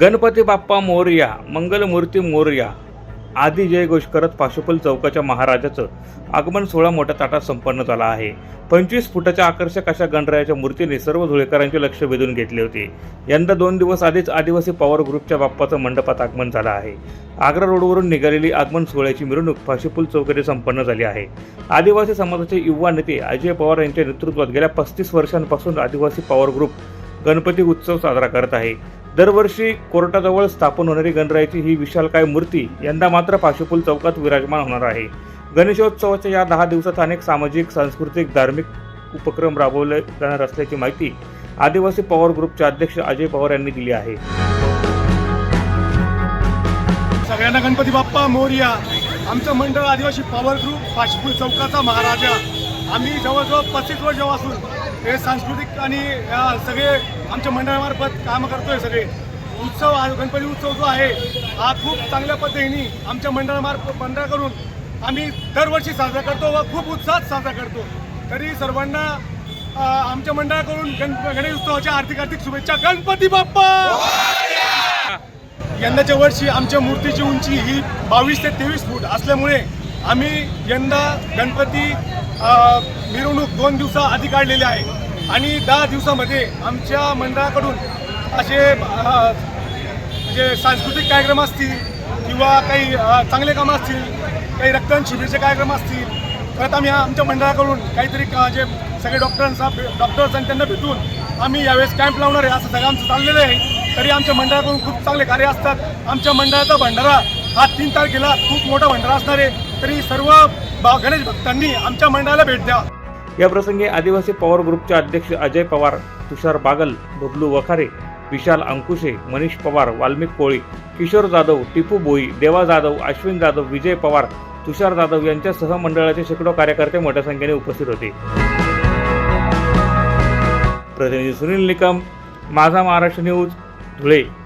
गणपती बाप्पा मोरया मंगलमूर्ती मोरया आदी जयघोष करत पाशुपल चौकाच्या महाराजाचं आगमन सोहळा मोठ्या ताटात संपन्न झाला आहे. पंचवीस फुटाच्या आकर्षक अशा गणरायाच्या मूर्तीने सर्व धुळेकरांचे लक्ष वेधून घेतले होते. यंदा दोन दिवस आधीच आदिवासी पॉवर ग्रुपच्या बाप्पाचं मंडपात आगमन झालं आहे. आग्रा रोडवरून निघालेली आगमन सोहळ्याची मिरवणूक फाशीपूल चौक संपन्न झाली आहे. आदिवासी समाजाचे युवा नेते अजय पवार यांच्या नेतृत्वात गेल्या पस्तीस वर्षांपासून आदिवासी पॉवर ग्रुप गणपती उत्सव साजरा करत आहे. दरवर्षी कोर्टाजवळ स्थापन होणारी गणरायाची ही विशालकाय मूर्ती यंदा मात्र पाशुपूल चौकात विराजमान होणार आहे. गणेशोत्सवाच्या या दहा दिवसात अनेक सामाजिक सांस्कृतिक धार्मिक उपक्रम राबवले जाणार असल्याची माहिती आदिवासी पॉवर ग्रुपचे अध्यक्ष अजय पवार यांनी दिली आहे. सगळ्यांना गणपती बाप्पा मोर्या आमचं मंडळ आदिवासी पॉवर ग्रुप पाचपूर चौकाचा महाराजा. आम्ही जवळजवळ पस्तीस वर्षापासून हे सांस्कृतिक आणि सगळे आमच्या मंडळामार्फत कामं करतोय सगळे. उत्सव हा गणपती उत्सव जो आहे हा खूप चांगल्या पद्धतीने आमच्या मंडळामार्फत मंडळ करून आम्ही दरवर्षी साजरा करतो व खूप उत्साहात साजरा करतो. तरी सर्वांना आमच्या मंडळाकडून गण गणेश उत्सवाच्या आर्थिक आर्थिक शुभेच्छा. गणपती बाप्पा! यंदाच्या वर्षी आमच्या मूर्तीची उंची ही बावीस ते तेवीस फूट असल्यामुळे आम्ही यंदा गणपती मिरवणूक दोन दिवसा आधी काढलेली आहे. आणि दहा दिवसामध्ये आमच्या मंडळाकडून असे म्हणजे सांस्कृतिक कार्यक्रम असतील किंवा काही चांगले कामं असतील काही रक्तदान शिबिरचे कार्यक्रम असतील परत आम्ही आमच्या मंडळाकडून काहीतरी जे सगळे डॉक्टरांचा डॉक्टर्स आणि त्यांना भेटून आम्ही यावेळेस कॅम्प लावणार आहे. असं सगळं आमचं चाललेलं आहे. तरी आमच्या मंडळाकडून खूप चांगले कार्य असतात. आमच्या मंडळाचा भंडारा हा तीन तारखेला खूप मोठा भंडारा असणार आहे. तरी सर्व बा- गणेश भक्तांनी आमच्या मंडळाला भेट द्या. या प्रसंगी आदिवासी पॉवर ग्रुपचे अध्यक्ष अजय पवार तुषार बागल बबलू वखारे विशाल अंकुशे मनीष पवार वाल्मिक कोळी किशोर जाधव टिपू बोई देवा जाधव अश्विन जाधव विजय पवार तुषार जाधव यांच्यासह मंडळाचे शेकडो कार्यकर्ते मोठ्या संख्येने उपस्थित होते. प्रतिनिधी सुनील निकम माझा महाराष्ट्र न्यूज धुळे.